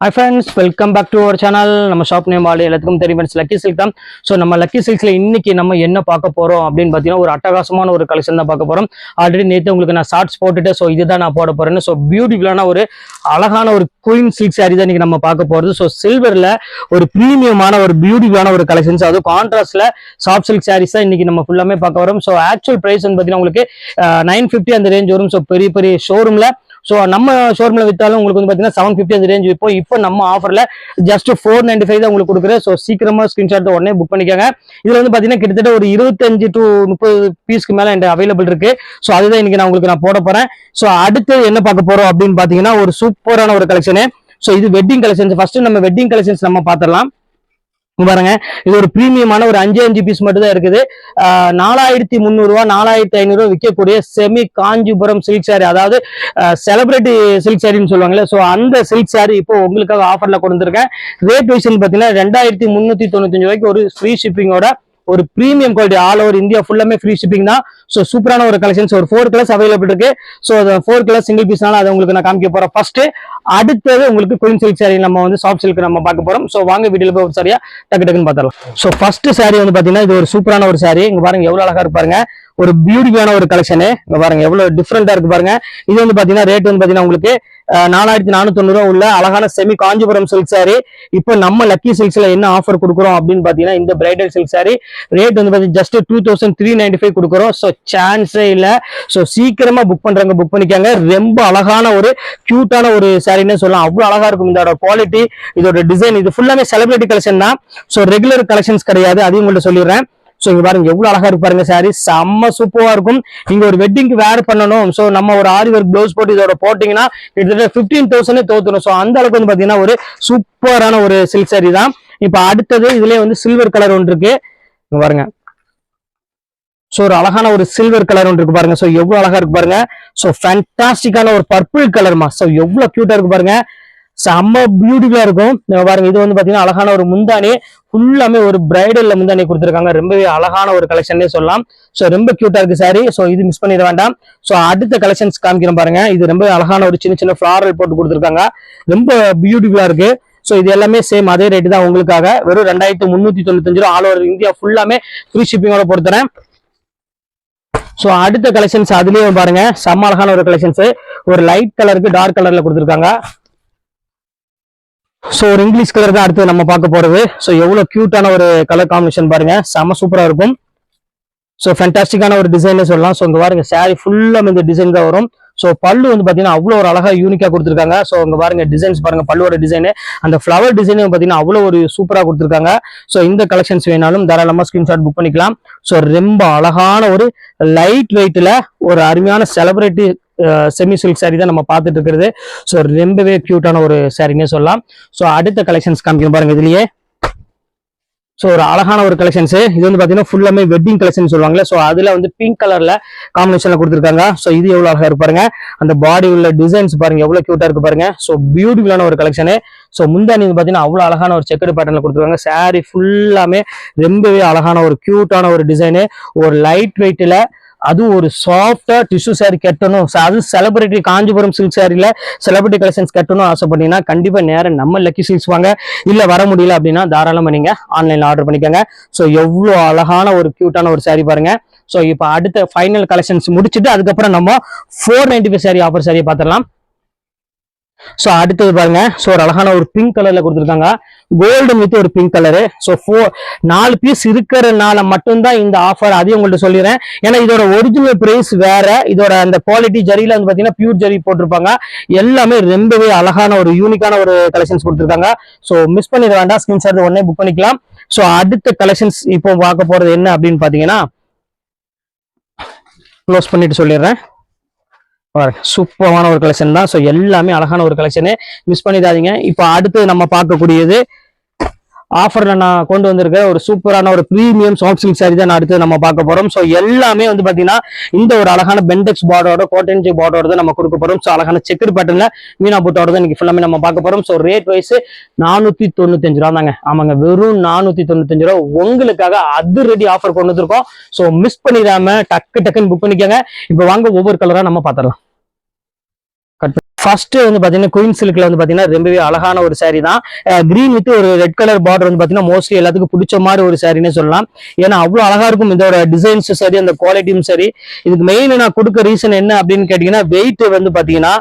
Hi friends welcome back to our channel நம்ம shop name all எல்லாத்துக்கும் தெரியும் friends lucky silk தான். So நம்ம லக்கி சில்க்ஸில் இன்னைக்கு நம்ம என்ன பார்க்க போகிறோம் அப்படின்னு பார்த்தீங்கன்னா ஒரு அட்டகாசமான ஒரு கலெக்ஷன் தான் பார்க்க போகிறோம் ஆல்ரெடி நேற்று உங்களுக்கு நான் ஷார்ட்ஸ் போட்டுட்டு ஸோ இதுதான் நான் போட போகிறேன்னு ஸோ பியூட்டிஃபுல்லான ஒரு அழகான ஒரு குயின் சில்க் சாரி தான் இன்னைக்கு நம்ம பார்க்க போகிறது ஸோ சில்வரில் ஒரு ப்ரீமியமான ஒரு பியூட்டிஃபுல்லான ஒரு கலெக்ஷன்ஸ் அதுவும் கான்ட்ராஸ்ட்ல சாஃப்ட் சில்க் சாரீஸ் தான் இன்னைக்கு நம்ம ஃபுல்லாமே பார்க்க வரோம் ஸோ ஆக்சுவல் ப்ரைஸ் வந்து பார்த்தீங்கன்னா உங்களுக்கு நைன் ஃபிஃப்டி அந்த ரேஞ்ச் வரும். ஸோ பெரிய பெரிய ஷோரூமில் ஸோ நம்ம ஷோரூமில் வித்தாலும் உங்களுக்கு வந்து பார்த்தீங்கன்னா செவன் ஃபிஃப்டி அந்த ரேஞ்ச் இப்போ இப்போ நம்ம ஆஃபரில் ஜஸ்ட் ஃபோர் நைன்டி ஃபைவ் தான் உங்களுக்கு கொடுக்குறேன். ஸோ சீக்கிரமாக ஸ்கிரீன்ஷாட் உடனே புக் பண்ணிக்கோங்க. இதில் வந்து பார்த்தீங்கன்னா கிட்டத்தட்ட ஒரு இருபத்தஞ்சு டு முப்பது பீஸ்க்கு மேலே என்கிட்ட அவைலபிள் இருக்கு. ஸோ அதுதான் இன்னைக்கு நான் உங்களுக்கு நான் போட போகிறேன் ஸோ அடுத்து என்ன பார்க்க போகிறோம் அப்படின்னு பார்த்தீங்கன்னா ஒரு சூப்பரான ஒரு கலெக்ஷனு ஸோ இது வெட்டிங் கலெக்ஷன்ஸ் ஃபர்ஸ்ட் நம்ம வெட்டிங் கலெக்ஷன்ஸ் நம்ம பார்த்துடலாம் பாருங்க. இது ஒரு பிரீமியமான ஒரு அஞ்சு அஞ்சு பீஸ் மட்டும் தான் இருக்குது நாலாயிரத்தி முந்நூறுரூவா நாலாயிரத்தி ஐநூறுரூவா விற்கக்கூடிய செமி காஞ்சிபுரம் சில்க் சாரி அதாவது செலிபிரிட்டி சில்க் சாரின்னு சொல்லுவாங்கல்ல. ஸோ அந்த சில்க் சாரி இப்போ உங்களுக்காக ஆஃபர்ல கொண்டு வந்திருக்கேன் ரேட் வைஸ் பார்த்தீங்கன்னா ரெண்டாயிரத்தி முந்நூற்றி தொண்ணூத்தஞ்சு ரூபாய்க்கு ஒரு ஃப்ரீ ஷிப்பிங்கோட ஒரு premium quality all over India ஃபுல்லாமே ஃப்ரீ ஷிப்பிங் தான். ஸோ சூப்பரான ஒரு கலெக்ஷன்ஸ் ஒரு ஃபோர் கலர்ஸ் அவைலபிள் இருக்கு. ஸோ ஃபோர் கலர் சிங்கிள் பீஸ்னால அதை உங்களுக்கு நான் காமிக்க போறேன். ஃபர்ஸ்ட் அடுத்தது உங்களுக்கு குயின் சில்க் சாரி நம்ம வந்து சாஃப்ட் சில்க் நம்ம பார்க்க போறோம். ஸோ வாங்க வீடியோ போய் ஒரு டக்கு டக்குன்னு பார்த்துடலாம். ஸோ ஃபர்ஸ்ட் சாரி வந்து பாத்தீங்கன்னா இது ஒரு சூப்பரான ஒரு சாரி இங்க பாருங்க எவ்வளவு அழகா இருக்கு பாருங்க. ஒரு பியூட்டிஃபுல்லான ஒரு கலெக்ஷனு இங்க பாருங்க எவ்வளவு டிஃப்ரெண்டா இருக்கு பாருங்க. இது வந்து பாத்தீங்கன்னா ரேட் வந்து பாத்தீங்கன்னா உங்களுக்கு நாலாயிரத்தி நானூத்தி ரூபா உள்ள அழகான செமி காஞ்சிபுரம் சில்க் சாரி இப்போ நம்ம லக்கி சில்க்ஸ்ல என்ன ஆஃபர் கொடுக்குறோம் அப்படின்னு பாத்தீங்கன்னா இந்த பிரைடல் சில்க் சாரி ரேட் வந்து பாத்தீங்கன்னா just two thousand three ninety five கொடுக்குறோம். ஸோ சான்ஸே இல்ல. ஸோ சீக்கிரமா புக் பண்றவங்க புக் பண்ணிக்காங்க. ரொம்ப அழகான ஒரு கியூட்டான ஒரு சாரின்னு சொல்லலாம். அவ்வளவு அழகா இருக்கும் இதோட குவாலிட்டி இதோட டிசைன் இது ஃபுல்லாமே செலிபிரிட்டி கலெக்ஷன் தான். ஸோ ரெகுலர் கலெக்ஷன்ஸ் கிடையாது. அதையும் உங்கள்ட்ட சொல்லிடுறேன். ஸோ இங்க பாருங்க எவ்வளவு அழகா இருக்கு பாருங்க சாரி செம்ம சூப்பரா இருக்கும். இங்கே ஒரு வெட்டிங்க்கு வேர் பண்ணணும். ஸோ நம்ம ஒரு ஆரி ஒர்க் ப்ளவுஸ் போட்டு இதோட போட்டீங்கன்னா கிட்டத்தட்ட ஃபிஃப்டீன் தௌசண்ட் தோத்துரும். ஸோ அந்த அளவுக்கு வந்து பாத்தீங்கன்னா ஒரு சூப்பரான ஒரு சில்க் சாரி தான். இப்போ அடுத்தது இதுலயே வந்து சில்வர் கலர் ஒன்று இருக்கு. பாருங்க. ஸோ ஒரு அழகான ஒரு சில்வர் கலர் ஒன்று இருக்கு பாருங்க. ஸோ எவ்வளோ அழகா இருக்கு பாருங்க. ஸோ ஃபேண்டாஸ்டிக்கான ஒரு பர்பிள் கலர்மா ஸோ எவ்வளோ கியூட்டா இருக்கு பாருங்க. செம்ம பியூட்டிஃபுல்லா இருக்கும். பாருங்க இது வந்து பாத்தீங்கன்னா அழகான ஒரு முந்தானி ஃபுல்லாமே ஒரு பிரைடல்ல முந்தானி கொடுத்துருக்காங்க. ரொம்பவே அழகான ஒரு கலெக்ஷன்னே சொல்லலாம். ஸோ ரொம்ப கியூட்டா இருக்கு சாரி ஸோ இது மிஸ் பண்ணிட வேண்டாம். ஸோ அடுத்த கலெக்ஷன்ஸ் காமிக்கிறேன் பாருங்க. இது ரொம்ப அழகான ஒரு சின்ன சின்ன ஃபிளாரல் போட்டு கொடுத்துருக்காங்க. ரொம்ப பியூட்டிஃபுல்லா இருக்கு. ஸோ இது எல்லாமே சேம் அதே ரேட்டு தான் உங்களுக்காக. வெறும் ரெண்டாயிரத்தி முந்நூற்றி தொண்ணூத்தஞ்சு ரூபா. ஆல் ஓவர் இந்தியா ஃபுல்லாமே ஃப்ரீ ஷிப்பிங்கோட பொறுத்துறேன் ஸோ அடுத்த கலெக்ஷன்ஸ் அதுலேயும் பாருங்க. செம்ம அழகான ஒரு கலெக்ஷன்ஸ் ஒரு லைட் கலருக்கு டார்க் கலர்ல கொடுத்துருக்காங்க. ஸோ ஒரு இங்கிலீஷ் கலர் தான் அடுத்து நம்ம பார்க்க போறது. ஸோ எவ்வளவு கியூட்டான ஒரு கலர் காம்பினேஷன் பாருங்க. செம்ம சூப்பரா இருக்கும். ஸோ ஃபேண்டாஸ்டிக்கான ஒரு டிசைனே சொல்லலாம். ஸோ இங்க பாருங்க சாரி ஃபுல்லா இந்த டிசைன் தான் வரும். ஸோ பல்லு வந்து பார்த்தீங்கன்னா அவ்வளோ ஒரு அழகா யூனிக்கா கொடுத்துருக்காங்க. ஸோ அங்கே பாருங்க டிசைன்ஸ் பாருங்க பல்லுவோட டிசைனு அந்த ஃப்ளவர் டிசைன் பார்த்தீங்கன்னா அவ்வளோ ஒரு சூப்பராக கொடுத்துருக்காங்க. ஸோ இந்த கலெக்ஷன்ஸ் வேணாலும் தாராளமாக ஸ்கிரீன்ஷாட் புக் பண்ணிக்கலாம். ஸோ ரொம்ப அழகான ஒரு லைட் வெயிட்டில் ஒரு அருமையான செலிபிரிட்டி செமி சில்க் சாரி தான் நம்ம பார்த்துட்டு இருக்கிறது. ஸோ ரொம்பவே க்யூட்டான ஒரு சாரின்னே சொல்லலாம். ஸோ அடுத்த கலெக்ஷன்ஸ் காமிக்கணும் பாருங்க இதுலயே. ஸோ ஒரு அழகான ஒரு கலெக்ஷன்ஸ் இது வந்து பார்த்தீங்கன்னா ஃபுல்லாமே வெட்டிங் கலெக்ஷன் சொல்லுவாங்களே ஸோ அதில் வந்து பிங்க் கலரில் காம்பினேஷனில் கொடுத்துருக்காங்க. ஸோ இது எவ்வளோ அழகாக இருப்பாருங்க அந்த பாடி உள்ள டிசைன்ஸ் பாருங்க எவ்வளோ க்யூட்டாக இருக்கு பாருங்க. ஸோ பியூட்டிஃபுல்லான ஒரு கலெக்ஷனு ஸோ முந்தானி வந்து பார்த்தீங்கன்னா அவ்வளோ அழகான ஒரு செக்கடு பேட்டர்ல கொடுத்துருக்காங்க. Saree ஃபுல்லாமே ரொம்பவே அழகான ஒரு க்யூட்டான ஒரு டிசைனு ஒரு லைட் வெயிட்டில் அதுவும் ஒரு சாஃப்டா டிஷ்யூ சாரி கட்டணும். அது செலிபிரிட்டி காஞ்சிபுரம் சில்க் சாரில செலிபிரிட்டி கலெக்ஷன்ஸ் கட்டணும் ஆசைப்பட்டீங்கன்னா கண்டிப்பா நேரம் நம்ம லக்கி சில்க்ஸ் வாங்க. இல்ல வர முடியல அப்படின்னா தாராளமா நீங்க ஆன்லைன்ல ஆர்டர் பண்ணிக்கோங்க. ஸோ எவ்வளோ அழகான ஒரு கியூட்டான ஒரு சாரி பாருங்க. ஸோ இப்போ அடுத்த ஃபைனல் கலெக்ஷன்ஸ் முடிச்சுட்டு அதுக்கப்புறம் நம்ம four ninety five sari offer சாரியை பார்த்துடலாம். ஸோ அடுத்தது பாருங்க. ஸோ ஒரு அழகான ஒரு பிங்க் கலர்ல கொடுத்துருக்காங்க. கோல்டன் வித் ஒரு பிங்க் கலரு ஸோ ஃபோர் நாலு பீஸ் இருக்கிறனால மட்டும்தான் இந்த ஆஃபர் அதையும் உங்கள்கிட்ட சொல்லிடுறேன். ஏன்னா இதோட ஒரிஜினல் பிரைஸ் வேற. இதோட அந்த குவாலிட்டி ஜரியில வந்து பார்த்தீங்கன்னா பியூர் ஜரி போட்டிருப்பாங்க. எல்லாமே ரொம்பவே அழகான ஒரு யூனிக்கான ஒரு கலெக்ஷன்ஸ் கொடுத்துருக்காங்க. ஸோ மிஸ் பண்ணிட வேண்டாம். ஸ்கிரீன்ஷாட் உடனே புக் பண்ணிக்கலாம். ஸோ அடுத்த கலெக்ஷன்ஸ் இப்போ பார்க்க போறது என்ன அப்படின்னு பார்த்தீங்கன்னா க்ளோஸ் பண்ணிட்டு சொல்லிடுறேன். சூப்பரான ஒரு கலெக்ஷன் தான். ஸோ எல்லாமே அழகான ஒரு கலெக்ஷனு மிஸ் பண்ணிடாதீங்க. இப்போ அடுத்து நம்ம பார்க்கக்கூடியது ஆஃபர்ல நான் கொண்டு வந்திருக்க ஒரு சூப்பரான ஒரு ப்ரீமியம் சாஃப்ட் சில்க் சாரி தான் நான் அடுத்து நம்ம பார்க்க போறோம். ஸோ எல்லாமே வந்து பாத்தீங்கன்னா இந்த ஒரு அழகான பெண்டெக்ஸ் பார்டரோட கோட்டன்ஜி பார்டரோட நம்ம கொடுக்க போறோம். ஸோ அழகான செக்கர் பேட்டர்ல மீனா புட்டோட தான் இன்னைக்கு ஃபுல்லாமே நம்ம பார்க்க போறோம். ஸோ ரேட் வைஸ் நானூத்தி தொண்ணூத்தஞ்சு ரூபா தாங்க. ஆமாங்க வெறும் நானூத்தி தொண்ணூத்தஞ்சு ரூபா. உங்களுக்காக அது ரெடி ஆஃபர் கொண்டு வந்திருக்கோம். ஸோ மிஸ் பண்ணிடாம டக்கு டக்குன்னு புக் பண்ணிக்கோங்க. இப்போ வாங்க ஒவ்வொரு கலரா நம்ம பார்த்துடலாம். கட் ஃபர்ஸ்ட் வந்து பாத்தீங்கன்னா குயின் சில்க்ல வந்து பாத்தீங்கன்னா ரொம்பவே அழகான ஒரு சாரி தான். கிரீன் வித் ஒரு ரெட் கலர் பார்டர் வந்து பாத்தீங்கன்னா மோஸ்ட்லி எல்லாத்துக்கும் பிடிச்ச மாதிரி ஒரு சாரின்னு சொல்லலாம். ஏன்னா அவ்வளவு அழகா இருக்கும் இதோட டிசைன்ஸும் சரி அந்த குவாலிட்டியும் சரி இதுக்கு மெயின் நான் கொடுக்க ரீசன் என்ன அப்படின்னு கேட்டீங்கன்னா வெயிட் வந்து பாத்தீங்கன்னா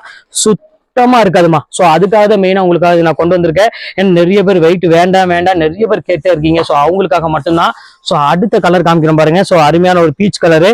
சுத்தமா இருக்காதுமா சோ அதுக்காக தான் மெயினா உங்களுக்காக நான் கொண்டு வந்திருக்கேன். ஏன்னா நிறைய பேர் வெயிட் வேண்டாம் வேண்டாம் நிறைய பேர் கேட்டே இருக்கீங்க. சோ அவங்களுக்காக மட்டும்தான். சோ அடுத்த கலர் காமிக்கிறேன் பாருங்க. சோ அருமையான ஒரு பீச் கலரு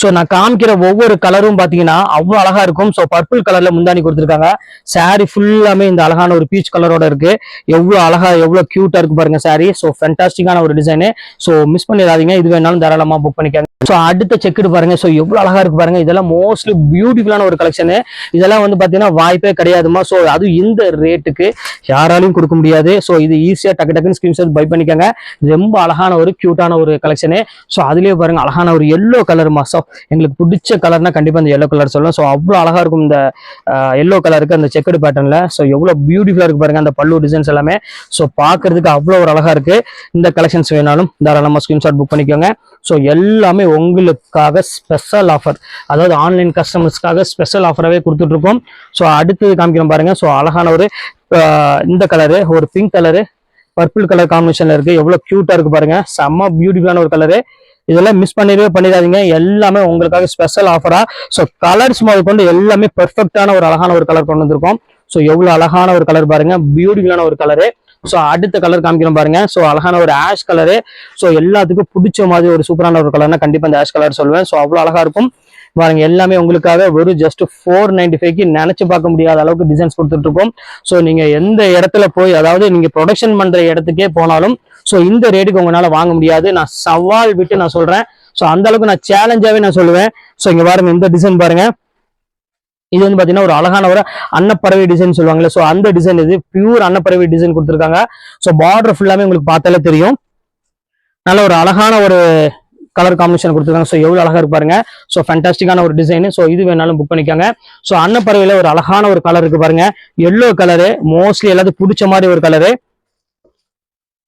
சோ நான் காமிக்கிற ஒவ்வொரு கலரும் பாத்தீங்கன்னா அவ்வளவு அழகா இருக்கும். சோ பர்பிள் கலர்ல முந்தானி கொடுத்துருக்காங்க. சாரி ஃபுல்லாமே இந்த அழகான ஒரு பீச் கலரோட இருக்கு. எவ்வளவு அழகா எவ்வளவு கியூட்டா இருக்கு பாருங்க சாரி சோ ஃபென்டாஸ்டிக்கான ஒரு டிசைனு சோ மிஸ் பண்ணிடாதீங்க. இது வேணாலும் தாராளமா புக் பண்ணிக்காங்க. ஸோ அடுத்த செக்குடு பாருங்க. ஸோ எவ்வளோ அழகா இருக்கு பாருங்க. இதெல்லாம் மோஸ்ட்லி பியூட்டிஃபுல்லான ஒரு கலெக்ஷனு இதெல்லாம் வந்து பார்த்தீங்கன்னா வாய்ப்பே கிடையாதுமா. ஸோ அது இந்த ரேட்டுக்கு யாராலையும் கொடுக்க முடியாது. ஸோ இது ஈஸியாக டக்கு டக்குன்னு ஸ்கிரீன்ஷாட் பை பண்ணிக்கோங்க. ரொம்ப அழகான ஒரு க்யூட்டான ஒரு கலெக்ஷனு ஸோ அதுலேயே பாருங்க அழகான ஒரு எல்லோ கலருமா ஸோ எங்களுக்கு பிடிச்ச கலர்னா கண்டிப்பாக அந்த எல்லோ கலர் சொல்லலாம் ஸோ அவ்வளோ அழகா இருக்கும் இந்த எல்லோ கலருக்கு அந்த செக்கடு பேட்டர்ன்ல ஸோ எவ்வளோ பியூட்டிஃபுல்லாக இருக்கு பாருங்க அந்த பல்லு டிசைன்ஸ் எல்லாமே. ஸோ பார்க்கறதுக்கு அவ்வளோ ஒரு அழகா இருக்கு. இந்த கலெக்ஷன்ஸ் வேணாலும் தாராளமாக ஸ்கிரீன்ஷாட் புக் பண்ணிக்கோங்க. ஸோ எல்லாமே உங்களுக்காக ஸ்பெஷல் ஆஃபர் அதாவது ஆன்லைன் கஸ்டமர்ஸ்க்காக ஸ்பெஷல் ஆஃபராகவே கொடுத்துட்ருக்கோம். ஸோ அடுத்தது காமிக்கிறோம் பாருங்கள் ஸோ அழகான ஒரு இந்த கலரு ஒரு பிங்க் கலரு பர்பிள் கலர் காம்பினேஷன்ல இருக்கு. எவ்வளோ கியூட்டா இருக்கு பாருங்க. செம்ம பியூட்டிஃபுல்லான ஒரு கலரு இதெல்லாம் மிஸ் பண்ணிடவே பண்ணிடாதீங்க. எல்லாமே உங்களுக்காக ஸ்பெஷல் ஆஃபரா ஸோ கலர்ஸ் முதல் கொண்டு எல்லாமே பெர்ஃபெக்டான ஒரு அழகான ஒரு கலர் கொண்டு வந்திருக்கோம். ஸோ எவ்வளோ அழகான ஒரு கலர் பாருங்க. பியூட்டிஃபுல்லான ஒரு கலரு ஸோ அடுத்த கலர் காமிக்கிறோம் பாருங்க. ஸோ அழகான ஒரு ஆஷ் கலரு ஸோ எல்லாத்துக்கும் பிடிச்ச மாதிரி ஒரு சூப்பரான ஒரு கலர்னா கண்டிப்பாக இந்த ஆஷ் கலர் சொல்லுவேன். ஸோ அவ்வளோ அழகா இருக்கும். பாருங்க எல்லாமே உங்களுக்காக வெறும் ஜஸ்ட் ஃபோர் நைன்டி ஃபைவ்க்கு நினைச்சு பார்க்க முடியாத அளவுக்கு டிசைன்ஸ் கொடுத்துட்டு இருக்கோம் ஸோ நீங்க எந்த இடத்துல போய் அதாவது நீங்க ப்ரொடக்ஷன் பண்ற இடத்துக்கே போனாலும் ஸோ இந்த ரேட்டுக்கு உங்களால வாங்க முடியாது. நான் சவால் விட்டு நான் சொல்றேன். ஸோ அந்த அளவுக்கு நான் சேலஞ்சாவே நான் சொல்லுவேன். ஸோ இங்க பாருங்க இந்த டிசைன் பாருங்க. இது வந்து பாத்தீங்கன்னா ஒரு அழகான ஒரு அன்னப்பறவை டிசைன் சொல்லுவாங்களே ஸோ அந்த டிசைன் இது பியூர் அன்னப்பறவை டிசைன் கொடுத்துருக்காங்க. ஸோ பார்டர் ஃபுல்லாமே உங்களுக்கு பார்த்தாலே தெரியும். நல்ல ஒரு அழகான ஒரு கலர் காம்பினேஷன் கொடுத்துருக்காங்க. ஸோ எவ்வளவு அழகா இருப்பாருங்க ஸோ ஃபேண்டாஸ்டிக்கான ஒரு டிசைன் ஸோ இது வேணாலும் புக் பண்ணிக்காங்க. ஸோ அன்னப்பறவையில ஒரு அழகான ஒரு கலர் இருக்கு பாருங்க. எல்லோ கலரு மோஸ்ட்லி எல்லாத்துக்கும் பிடிச்ச மாதிரி ஒரு கலரு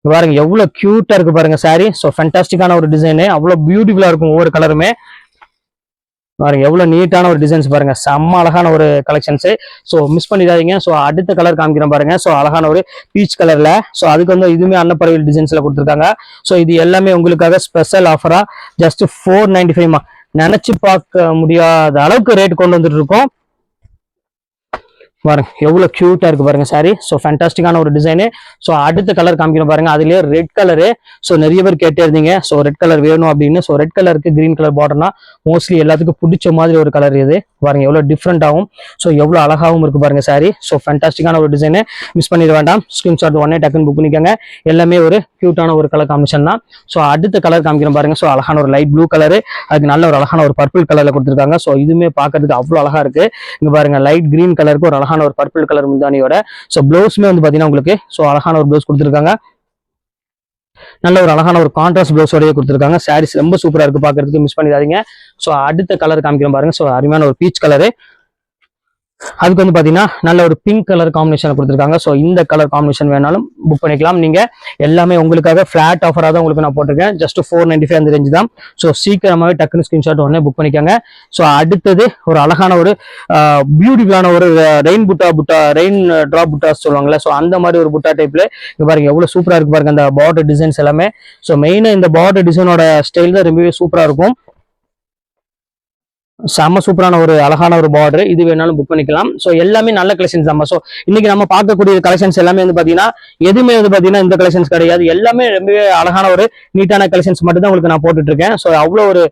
பாருங்க எவ்வளவு கியூட்டா இருக்கு பாருங்க சாரி ஸோ ஃபேண்டாஸ்டிக்கான ஒரு டிசைனு அவ்வளவு பியூட்டிஃபுல்லா இருக்கும் ஒவ்வொரு கலருமே பாருங்க எவ்வளவு நீட்டான ஒரு டிசைன்ஸ் பாருங்க. செம்ம அழகான ஒரு கலெக்ஷன்ஸ் ஸோ மிஸ் பண்ணிடாதீங்க. ஸோ அடுத்த கலர் காமிக்கிறேன் பாருங்க. ஸோ அழகான ஒரு பீச் கலர்ல ஸோ அதுக்கு வந்து இதுவுமே அன்னப்பறவை டிசைன்ஸ்ல கொடுத்துருக்காங்க. ஸோ இது எல்லாமே உங்களுக்காக ஸ்பெஷல் ஆஃபரா ஜஸ்ட் ஃபோர் நைன்டி ஃபைவ்மா நினைச்சு பார்க்க முடியாத அளவுக்கு ரேட் கொண்டு வந்துட்டு இருக்கோம். பாருங்க எவ்வளவு கியூட்டா இருக்கு பாருங்க சாரி ஸோ ஃபேண்டாஸ்டிக்கான ஒரு டிசைனு ஸோ அடுத்த கலர் காமிக்கணும் பாருங்க. அதுலயே ரெட் கலரு ஸோ நிறைய பேர் கேட்டே இருந்தீங்க. ஸோ ரெட் கலர் வேணும் அப்படின்னு. ஸோ ரெட் கலருக்கு கிரீன் கலர் பார்டர்னா மோஸ்ட்லி எல்லாத்துக்கும் பிடிச்ச மாதிரி ஒரு கலர் இது. பாருங்க எவ்வளவு டிஃப்ரெண்ட் ஆகும் ஸோ எவ்வளவு அழகாவும் இருக்கு பாருங்க சாரி ஸோ ஃபேண்டாஸ்டிக்கான ஒரு டிசைனு மிஸ் பண்ணிட வேண்டாம். ஸ்கிரீன்ஷாட் ஒன்னே டக்குன்னு புக் பண்ணிக்கோங்க. எல்லாமே ஒரு கியூட்டான ஒரு கலர் காமிஷன் தான். ஸோ அடுத்த கலர் காமிக்கிறோம் பாருங்க. ஸோ அழகான ஒரு லைட் ப்ளூ கலரு அதுக்கு நல்ல ஒரு அழகான ஒரு பர்பிள் கலர்ல கொடுத்துருக்காங்க. ஸோ இதுவுமே பார்க்கறதுக்கு அவ்வளோ அழகா இருக்கு. இங்க பாருங்க லைட் கிரீன் கலருக்கு ஒரு அழகான ஒரு பர்பிள் கலர் முந்தானியோட. ஸோ ப்ளவுஸுமே வந்து பாத்தீங்கன்னா உங்களுக்கு ஸோ அழகான ஒரு ப்ளவுஸ் கொடுத்துருக்காங்க. நல்ல ஒரு அழகான ஒரு கான்ட்ராஸ்ட் ப்ளவுஸோடய கொடுத்துருக்காங்க. சாரீஸ் ரொம்ப சூப்பரா இருக்கு பார்க்குறதுக்கு மிஸ் பண்ணிடாதீங்க. ஸோ அடுத்த கலர் காமிக்கிறோம் பாருங்க. ஸோ அருமையான ஒரு பீச் கலரு அதுக்கு வந்து பார்த்தீங்கன்னா நல்ல ஒரு பிங்க் கலர் காம்பினேஷன் கொடுத்துருக்காங்க. ஸோ இந்த கலர் காம்பினேஷன் வேணாலும் புக் பண்ணிக்கலாம். நீங்கள் எல்லாமே உங்களுக்காக ஃப்ளாட் ஆஃபராக தான் உங்களுக்கு நான் போட்டிருக்கேன். ஜஸ்ட் ஃபோர் நைன்டி ஃபைவ் அந்த ரேஞ்சு தான். ஸோ சீக்கிரமாகவே டக்குன்னு ஸ்கிரீன்ஷாட் உடனே புக் பண்ணிக்கோங்க. ஸோ அடுத்தது ஒரு அழகான ஒரு பியூட்டிஃபுல்லான ஒரு ரெயின் புட்டா புட்டா ரெயின் ட்ராப் புட்டாஸ் சொல்லுவாங்கல்ல. ஸோ அந்த மாதிரி ஒரு புட்டா டைப்ல இங்கே பாருங்க எவ்வளோ சூப்பராக இருக்கு பாருங்க. அந்த பார்டர் டிசைன்ஸ் எல்லாமே. ஸோ மெயினாக இந்த பார்டர் டிசைனோட ஸ்டைல் தான் ரொம்பவே சூப்பராக இருக்கும். செம்ம சூப்பரான ஒரு அழகான ஒரு பார்டர் இது வேணாலும் புக் பண்ணிக்கலாம். ஸோ எல்லாமே நல்ல கலெக்ஷன்ஸ் தான் ஸோ இன்னைக்கு நம்ம பார்க்கக்கூடிய கலெக்ஷன்ஸ் எல்லாமே வந்து பார்த்தீங்கன்னா எதுவுமே வந்து பார்த்தீங்கன்னா இந்த கலெக்ஷன்ஸ் கிடையாது. எல்லாமே ரொம்பவே அழகான ஒரு நீட்டான கலெக்ஷன்ஸ் மட்டும் தான் உங்களுக்கு நான் போட்டுட்டு இருக்கேன் ஸோ அவ்வளோ ஒரு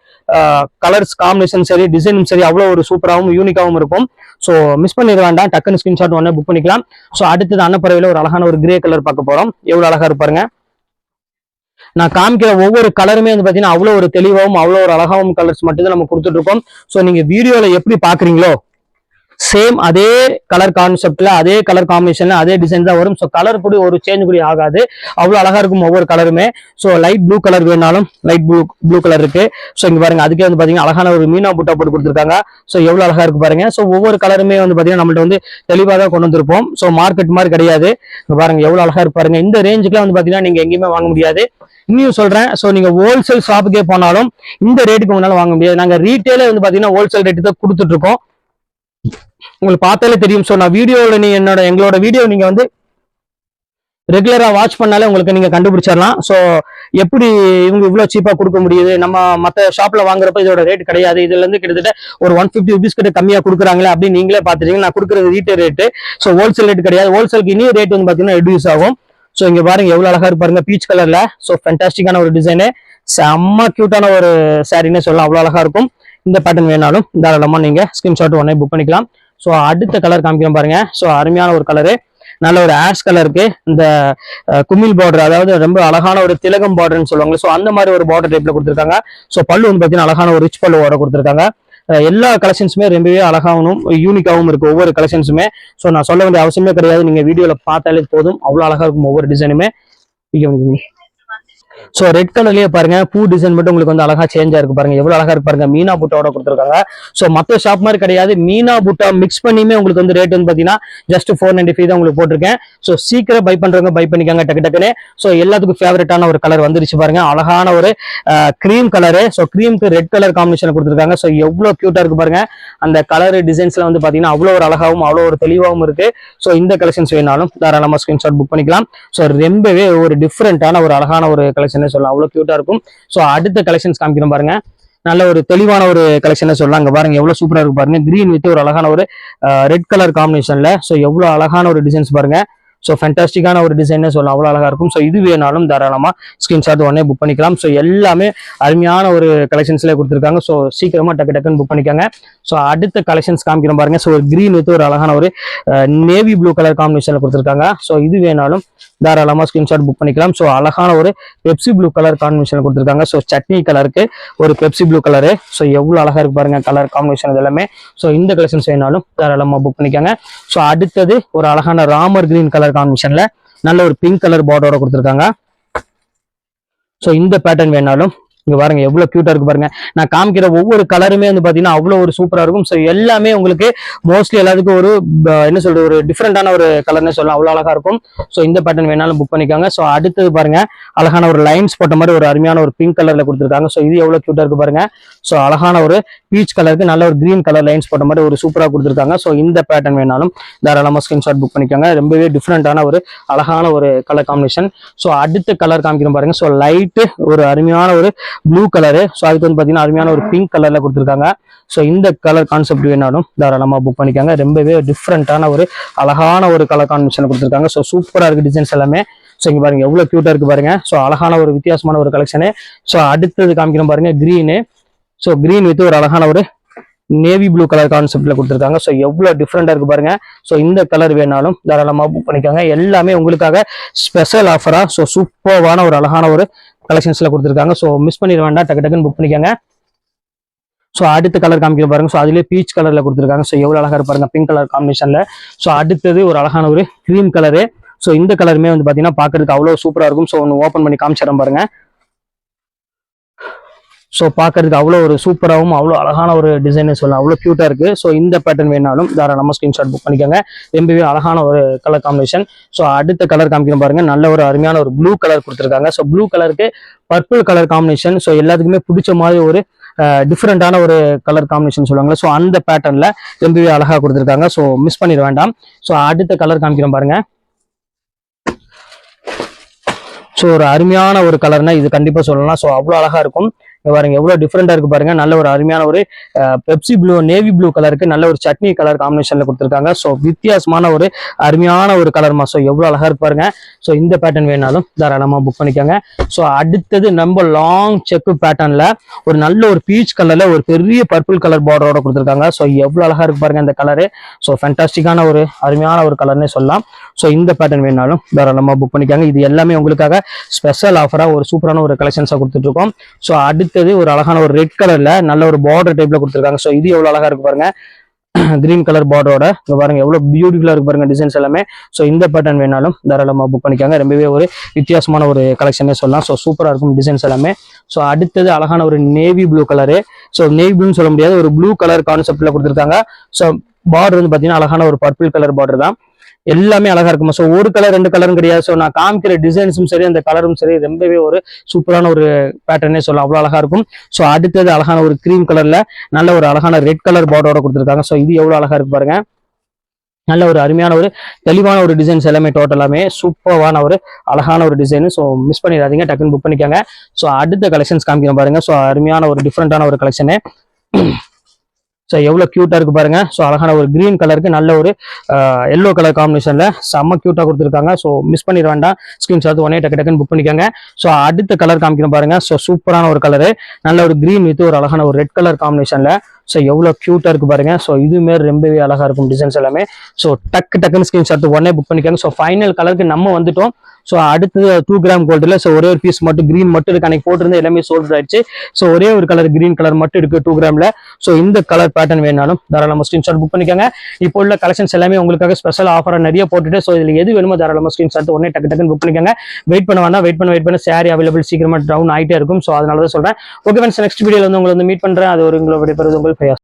கலர்ஸ் காம்பினேஷன் சரி டிசைனும் சரி அவ்வளோ ஒரு சூப்பராகவும் யூனிக்காகவும் இருக்கும். ஸோ மிஸ் பண்ணிட வேண்டாம். டக்குன்னு ஸ்கிரீன்ஷாட் ஒன்னே புக் பண்ணிக்கலாம். ஸோ அடுத்தது அன்னப்பறவையில் ஒரு அழகான ஒரு கிரே கலர் பார்க்க போகிறோம் எவ்வளோ அழகாக இருப்பாருங்க நான் காமிக்கிற ஒவ்வொரு கலருமே வந்து பார்த்தீங்கன்னா அவ்வளோ ஒரு தெளிவாகவும் அவ்வளோ ஒரு அழகாவும் கலர்ஸ் மட்டும்தான் நம்ம கொடுத்துட்டு இருக்கோம் ஸோ நீங்கள் வீடியோவில் எப்படி பார்க்குறீங்களோ சேம் அதே கலர் கான்செப்ட்ல அதே கலர் காம்பினேஷன்ல அதே டிசைன் தான் வரும். ஸோ கலர் கூட ஒரு சேஞ்ச் கூட ஆகாது. அவ்வளோ அழகா இருக்கும் ஒவ்வொரு கலருமே ஸோ லைட் ப்ளூ கலர் வேணாலும் லைட் ப்ளூ ப்ளூ கலர் இருக்கு. ஸோ இங்க பாருங்க அதுக்கே வந்து பாத்தீங்கன்னா அழகான ஒரு மீனா புட்டா போட்டு கொடுத்துருக்காங்க. ஸோ எவ்வளோ அழகா இருக்கு பாருங்க. ஸோ ஒவ்வொரு கலருமே வந்து பாத்தீங்கன்னா நம்மள்ட்ட வந்து தெளிவாக தான் கொண்டு வந்திருப்போம். ஸோ மார்க்கெட் மாதிரி கிடையாது. இங்க பாருங்க எவ்வளோ அழகா இருப்பாருங்க இந்த ரேஞ்சுக்குலாம் வந்து பாத்தீங்கன்னா நீங்க எங்கேயுமே வாங்க முடியாது. இன்னும் சொல்றேன். ஸோ நீங்க ஹோல்சேல் ஷாப்புக்கே போனாலும் இந்த ரேட்டுக்கு உங்களால வாங்க முடியாது. நாங்க ரீட்டைலே வந்து பாத்தீங்கன்னா ஹோல்சேல் ரேட்டு தான் கொடுத்துட்டு இருக்கோம். உங்களுக்கு பார்த்தாலே தெரியும். ஸோ நான் வீடியோவில் நீ என்னோட எங்களோட வீடியோ நீங்க வந்து ரெகுலராக வாட்ச் பண்ணாலே உங்களுக்கு நீங்க கண்டுபிடிச்சிடலாம். ஸோ எப்படி இவங்க இவ்வளோ சீப்பாக கொடுக்க முடியுது? நம்ம மற்ற ஷாப்பில் வாங்குறப்ப இதோட ரேட் கிடையாது. இதுலேருந்து கிட்டத்தட்ட ஒரு ஒன் ஃபிஃப்டி ருபீஸ் கிட்ட கம்மியாக கொடுக்குறாங்களே அப்படின்னு நீங்களே பாத்துட்டீங்க நான் கொடுக்குறது retail rate so wholesale rate கிடையாது. ஹோல்சேலுக்கு இனி ரேட் வந்து பார்த்தீங்கன்னா ரெடியூஸ் ஆகும். ஸோ இங்க பாருங்க எவ்வளவு அழகா இருப்பாருங்க பீச் கலர்ல ஸோ ஃபென்டாஸ்டிக்கான ஒரு டிசைனு செம்ம கியூட்டான ஒரு சாரின்னு சொல்லலாம் அவ்வளவு அழகா இருக்கும். இந்த பேட்டர்ன் வேணாலும் தாராளமா நீங்க ஸ்கிரீன்ஷாட் உடனே புக் பண்ணிக்கலாம். ஸோ அடுத்த கலர் காமிக்கிறோம் பாருங்க. ஸோ அருமையான ஒரு கலரு நல்ல ஒரு ஆஷ் கலருக்கு இந்த குமிழ் பார்டர் அதாவது ரொம்ப அழகான ஒரு திலகம் பார்டர்னு சொல்லுவாங்க ஸோ அந்த மாதிரி ஒரு பார்டர் டைப்ல கொடுத்துருக்காங்க. ஸோ பல்லு வந்து பார்த்தீங்கன்னா அழகான ஒரு ரிச் பல்லுவோட கொடுத்துருக்காங்க. எல்லா கலெக்ஷன்ஸுமே ரொம்பவே அழகாகவும் யூனிக்காகவும் இருக்கு ஒவ்வொரு கலெக்ஷன்ஸுமே ஸோ நான் சொல்ல வேண்டிய அவசியமே கிடையாது. நீங்க வீடியோவில் பார்த்தாலே போதும். அவ்வளோ அழகாக இருக்கும் ஒவ்வொரு டிசைனுமே ஸோ ரெட் கலர்லயே பாருங்க பூ டிசைன் மட்டும் உங்களுக்கு வந்து அழகா சேஞ்சா இருக்கு பாருங்க. எவ்வளவு அழகா இருக்கு பாருங்க. மீனா புட்டாவோட கொடுத்துருக்காங்க. ஸோ மற்ற ஷாப் மாதிரி கிடையாது. மீனா புட்டா மிக்ஸ் பண்ணியுமே உங்களுக்கு வந்து ரேட் வந்து பாத்தீங்கன்னா ஜஸ்ட் ஃபோர் நைன்டி ஃபைவ் தான் உங்களுக்கு போட்டிருக்கேன். ஸோ சீக்கிரம் பை பண்றவங்க பை பண்ணிக்காங்க டக்கு டக்குன்னு. ஸோ எல்லாத்துக்கும் ஃபேவரட்டான ஒரு கலர் வந்துருச்சு பாருங்க. அழகான ஒரு க்ரீம் கலரு ஸோ க்ரீமுக்கு ரெட் கலர் காம்பினேஷன் கொடுத்துருக்காங்க. ஸோ எவ்வளவு கியூட்டா இருக்கு பாருங்க. அந்த கலர் டிசைன்ஸ்ல வந்து பாத்தீங்கன்னா அவ்வளோ ஒரு அழகாவும் அவ்வளோ ஒரு தெளிவாகவும் இருக்கு. ஸோ இந்த கலெக்ஷன்ஸ் வேணாலும் தாராளமாக ஸ்கிரீன்ஷாட் புக் பண்ணிக்கலாம். ஸோ ரொம்பவே ஒரு டிஃப்ரெண்டான ஒரு அழகான ஒரு கலெக்ஷன் சொல்லலாம். அவ்வளோ கியூட்டா இருக்கும். ஸோ அடுத்த கலெக்ஷன்ஸ் காமிக்கணும் பாருங்க. நல்ல ஒரு தெளிவான ஒரு கலெக்ஷனை சொல்லலாம். அங்க பாருங்க எவ்வளவு சூப்பரா இருக்கு பாருங்க. கிரீன் வித் ஒரு அழகான ஒரு ரெட் கலர் காம்பினேஷன்ல ஸோ எவ்வளவு அழகான ஒரு டிசைன்ஸ் பாருங்க. ஸோ ஃபென்டாஸ்டிக்கான ஒரு டிசைனே சொல்லலாம். அவ்வளோ அழகாக இருக்கும். ஸோ இது வேணாலும் தாராளமாக ஸ்க்ரீன்ஷாட் உடனே புக் பண்ணிக்கலாம். ஸோ எல்லாமே அருமையான ஒரு கலெக்ஷன்ஸ்ல கொடுத்துருக்காங்க. ஸோ சீக்கிரமா டக்கு டக்குன்னு புக் பண்ணிக்கோங்க. ஸோ அடுத்த கலெக்ஷன்ஸ் காமிக்கிறோம் பாருங்க. ஸோ ஒரு கிரீன் வித் ஒரு அழகான ஒரு நேவி ப்ளூ கலர் காம்பினேஷன்ல கொடுத்துருக்காங்க. ஸோ இது வேணாலும் தாராளமாக ஸ்க்ரீன்ஷாட் புக் பண்ணிக்கலாம். ஸோ அழகான ஒரு பெப்சி ப்ளூ கலர் காம்பினேஷன் கொடுத்துருக்காங்க. ஸோ சட்னி கலருக்கு ஒரு பெப்சி ப்ளூ கலரு ஸோ எவ்வளோ அழகா இருக்கு பாருங்க கலர் காம்பினேஷன் இது எல்லாமே. ஸோ இந்த கலெக்ஷன்ஸ் வேணாலும் தாராளமா புக் பண்ணிக்கோங்க. ஸோ அடுத்தது ஒரு அழகான ராமர் கிரீன் கலர் காம்பினேஷன்ல நல்ல ஒரு பிங்க் கலர் பார்டரோட கொடுத்துருக்காங்க. ஸோ இந்த பேட்டர்ன் வேணாலும் இங்க பாருங்க எவ்வளவு கியூட்டா இருக்கு பாருங்க. நான் காமிக்கிற ஒவ்வொரு கலருமே வந்து பாத்தீங்கன்னா அவ்வளவு ஒரு சூப்பரா இருக்கும். ஸோ எல்லாமே உங்களுக்கு மோஸ்ட்லி எல்லாத்துக்கும் ஒரு என்ன சொல்றது ஒரு டிஃப்ரெண்டான ஒரு கலர்னு சொல்லலாம். அவ்வளவு அழகா இருக்கும். ஸோ இந்த பேட்டர்ன் வேணாலும் புக் பண்ணிக்கோங்க. ஸோ அடுத்தது பாருங்க அழகான ஒரு லைன்ஸ் போட்ட மாதிரி ஒரு அருமையான ஒரு பிங்க் கலர்ல கொடுத்துருக்காங்க. ஸோ இது எவ்வளவு கியூட்டா இருக்கு பாருங்க. ஸோ அழகான ஒரு பீச் கலருக்கு நல்ல ஒரு க்ரீன் கலர் லைன்ஸ் போட்ட மாதிரி ஒரு சூப்பராக கொடுத்துருக்காங்க. ஸோ இந்த பேட்டர்ன் வேணாலும் தாராளமாக ஸ்கிரீன்ஷாட் புக் பண்ணிக்கோங்க. ரொம்பவே டிஃப்ரெண்ட்டான ஒரு அழகான ஒரு கலர் காம்பினேஷன் ஸோ அடுத்த கலர் காமிக்கிறோம் பாருங்க. ஸோ லைட்டு ஒரு அருமையான ஒரு ப்ளூ கலரு ஸோ அதுக்கு வந்து பார்த்தீங்கன்னா அருமையான ஒரு பிங்க் கலரில் கொடுத்துருக்காங்க. ஸோ இந்த கலர் கான்செப்ட் வேணாலும் தாராளமாக புக் பண்ணிக்கோங்க. ரொம்பவே டிஃப்ரெண்ட்டான ஒரு அழகான ஒரு கலர் காம்பினேஷன் கொடுத்துருக்காங்க. ஸோ சூப்பராக இருக்குது டிசைன்ஸ் எல்லாமே. ஸோ இங்கே பாருங்க எவ்வளோ க்யூட்டாக இருக்கு பாருங்க. ஸோ அழகான ஒரு வித்தியாசமான ஒரு கலெக்ஷனு ஸோ அடுத்தது காமிக்கிறோம் பாருங்க க்ரீனு ஸோ கிரீன் வித் ஒரு அழகான ஒரு நேவி ப்ளூ கலர் கான்செப்ட்ல கொடுத்துருக்காங்க. ஸோ எவ்வளோ டிஃப்ரெண்டாக இருக்கு பாருங்க. ஸோ இந்த கலர் வேணாலும் தாராளமாக புக் பண்ணிக்கோங்க. எல்லாமே உங்களுக்காக ஸ்பெஷல் ஆஃபராக ஸோ சூப்பர்வான ஒரு அழகான ஒரு கலெக்ஷன்ஸ்ல கொடுத்துருக்காங்க. ஸோ மிஸ் பண்ணிட வேண்டாம். டக்கு டக்குன்னு புக் பண்ணிக்கோங்க. ஸோ அடுத்த கலர் காமிக்கிற பாருங்க. ஸோ அதுலேயே பீச் கலர்ல கொடுத்துருக்காங்க. ஸோ எவ்வளோ அழகா இருப்பாருங்க பாருங்க. பிங்க் கலர் காம்பினேஷனில் ஸோ அடுத்தது ஒரு அழகான ஒரு க்ரீம் கலரு ஸோ இந்த கலருமே வந்து பார்த்தீங்கன்னா பார்க்கறதுக்கு அவ்வளோ சூப்பராக இருக்கும். ஸோ ஒன்று ஓப்பன் பண்ணி காமிச்சிடறேன் பாருங்க. ஸோ பார்க்கறதுக்கு அவ்வளோ ஒரு சூப்பராகவும் அவ்வளோ அழகான ஒரு டிசைனே சொல்லலாம். அவ்வளோ க்யூட்டாக இருக்குது ஸோ இந்த பேட்டர்ன் வேணாலும் தாராளமாக ஸ்க்ரீன்ஷாட் புக் பண்ணிக்கோங்க. ரொம்பவே அழகான ஒரு கலர் காம்பினேஷன் ஸோ அடுத்த கலர் காமிக்கணும் பாருங்கள் நல்ல ஒரு அருமையான ஒரு ப்ளூ கலர் கொடுத்துருக்காங்க. ஸோ ப்ளூ கலருக்கு பர்பிள் கலர் காம்பினேஷன் ஸோ எல்லாத்துக்குமே பிடிச்ச மாதிரி ஒரு டிஃப்ரெண்ட்டான ஒரு கலர் காம்பினேஷன் சொல்லுவாங்க ஸோ அந்த பேட்டர்னில் ரொம்பவே அழகாக கொடுத்துருக்காங்க. ஸோ மிஸ் பண்ணிட வேண்டாம். ஸோ அடுத்த கலர் காமிக்கிறோம் பாருங்கள் ஸோ ஒரு அருமையான ஒரு கலர்னா இது கண்டிப்பாக சொல்லலாம். ஸோ அவ்வளோ அழகாக இருக்கும். பாருங்க எவ்வளவு டிஃப்ரெண்டா இருக்கு பாருங்க. நல்ல ஒரு அருமையான ஒரு பெப்சி ப்ளூ நேவி ப்ளூ கலருக்கு நல்ல ஒரு சட்னி கலர் காம்பினேஷன்ல கொடுத்துருக்காங்க. ஸோ வித்தியாசமான ஒரு அருமையான ஒரு கலர்மா ஸோ எவ்வளவு அழகா இருக்கு பாருங்க. ஸோ இந்த பேட்டர்ன் வேணாலும் தாராளமா புக் பண்ணிக்கோங்க. ஸோ அடுத்தது நம்ம லாங் செக் பேட்டர்ன்ல ஒரு நல்ல ஒரு பீச் கலர்ல ஒரு பெரிய பர்பிள் கலர் பார்டரோட கொடுத்துருக்காங்க. ஸோ எவ்வளவு அழகா இருக்கு பாருங்க இந்த கலரு ஸோ ஃபேண்டாஸ்டிக்கான ஒரு அருமையான ஒரு கலர்னே சொல்லலாம். ஸோ இந்த பேட்டர்ன் வேணாலும் தாராளமா புக் பண்ணிக்கோங்க. இது எல்லாமே உங்களுக்காக ஸ்பெஷல் ஆஃபரா ஒரு சூப்பரான ஒரு கலெக்ஷன்ஸா கொடுத்துட்டு இருக்கோம். ஸோ அடுத்தது ஒரு அழகான ஒரு ரெட் கலர்ல நல்ல ஒரு பார்டர் டைப்ல கொடுத்துருக்காங்க. ஸோ இது எவ்வளவு அழகா இருக்கு பாருங்க. கிரீன் கலர் பார்டரோட இங்க பாருங்க. எவ்வளவு பியூட்டிஃபுல்லா இருக்கு பாருங்க டிசைன்ஸ் எல்லாமே. ஸோ இந்த பேட்டர்ன் வேணாலும் தாராளமா புக் பண்ணிக்காங்க. ரொம்பவே ஒரு வித்தியாசமான ஒரு கலெக்ஷனே சொல்லலாம். ஸோ சூப்பரா இருக்கும் டிசைன்ஸ் எல்லாமே. ஸோ அடுத்தது அழகான ஒரு navy blue colour so navy ப்ளூன்னு சொல்ல முடியாது. ஒரு ப்ளூ கலர் கான்செப்ட்ல கொடுத்துருக்காங்க. ஸோ பார்டர் வந்து பாத்தீங்கன்னா அழகான ஒரு பர்பிள் கலர் பார்டர் தான். எல்லாமே அழகா இருக்கும்? ஸோ ஒரு கலர் ரெண்டு கலரும் கிடையாது. ஸோ நான் காமிக்கிற டிசைன்ஸும் சரி அந்த கலரும் சரி ரொம்பவே ஒரு சூப்பரான ஒரு பேட்டர்னே சொல்லலாம். அவ்வளோ அழகா இருக்கும். ஸோ அடுத்தது அழகான ஒரு க்ரீம் கலர்ல நல்ல ஒரு அழகான ரெட் கலர் பார்டரோட கொடுத்துருக்காங்க. ஸோ இது எவ்வளோ அழகா இருக்கு பாருங்க. நல்ல ஒரு அருமையான ஒரு தெளிவான ஒரு டிசைன்ஸ் எல்லாமே டோட்டலாமே சூப்பரான ஒரு அழகான ஒரு டிசைன் ஸோ மிஸ் பண்ணிடாதீங்க. டக்குன்னு புக் பண்ணிக்கோங்க. ஸோ அடுத்த கலெக்ஷன்ஸ் காமிக்கிறோம் பாருங்க. ஸோ அருமையான ஒரு டிஃப்ரெண்டான ஒரு கலெக்ஷனு ஸோ எவ்வளோ க்யூட்டாக இருக்கு பாருங்க. ஸோ அழகான ஒரு க்ரீன் கலருக்கு நல்ல ஒரு எல்லோ கலர் காம்பினேஷனில் செம்ம க்யூட்டாக கொடுத்துருக்காங்க. ஸோ மிஸ் பண்ணிட வேண்டாம். ஸ்க்ரீன்ஷாட் ஒன்னே டக்கு டக்குன்னு புக் பண்ணிக்கோங்க. ஸோ அடுத்த கலர் காமிக்கணும் பாருங்க. ஸோ சூப்பரான ஒரு கலரு நல்ல ஒரு க்ரீன் வித் ஒரு அழகான ஒரு ரெட் கலர் காம்பினேஷனில் ஸோ எவ்வளோ க்யூட்டாக இருக்கு பாருங்க. ஸோ இதுமாரி ரொம்பவே அழகாக இருக்கும் டிசைன்ஸ் எல்லாமே. ஸோ டக்கு டக்குன்னு ஸ்க்ரீன்ஷாட் உடனே புக் பண்ணிக்கோங்க. ஸோ ஃபைனல் கலருக்கு நம்ம வந்துட்டோம். ஸோ அடுத்தது டூ கிராம் கோல்டில் ஸோ ஒரே ஒரு பீஸ் மட்டும் க்ரீன் மட்டும் இருக்கு அன்னைக்கு போட்டிருந்த எல்லாமே சோல்ட் ஆயிடுச்சு. ஸோ ஒரே ஒரு கலர் க்ரீன் கலர் மட்டும் இருக்கு டூ கிராம்ல ஸோ இந்த கலர் பேட்டர்ன் வேணாலும் தாராளமாக ஸ்க்ரீன்ஷாட் புக் பண்ணிக்கோங்க. இப்போ உள்ள கலெக்ஷன்ஸ் எல்லாமே உங்களுக்காக ஸ்பெஷல் ஆஃபராக நிறைய போட்டுட்டு ஸோ இதில் எது வேணுமோ தாராளமாக ஸ்க்ரீன்ஷாட் உடனே டக்கு டக்குன்னு புக் பண்ணிக்கோங்க. வெயிட் பண்ண வெயிட் பண்ண வெயிட் பண்ண சாரி அவைலபிள் சீக்கிரமாக டவுன் ஆகிட்டே இருக்கும். ஸோ அதனால தான் சொல்கிறேன் ஓகே ஃப்ரெண்ட்ஸ் நெக்ஸ்ட் வீடியோவில் வந்து உங்களை வந்து மீட் பண்ணுறேன் அது ஒரு உங்களோட பெறுவது உங்கள் ஃபையாஸ்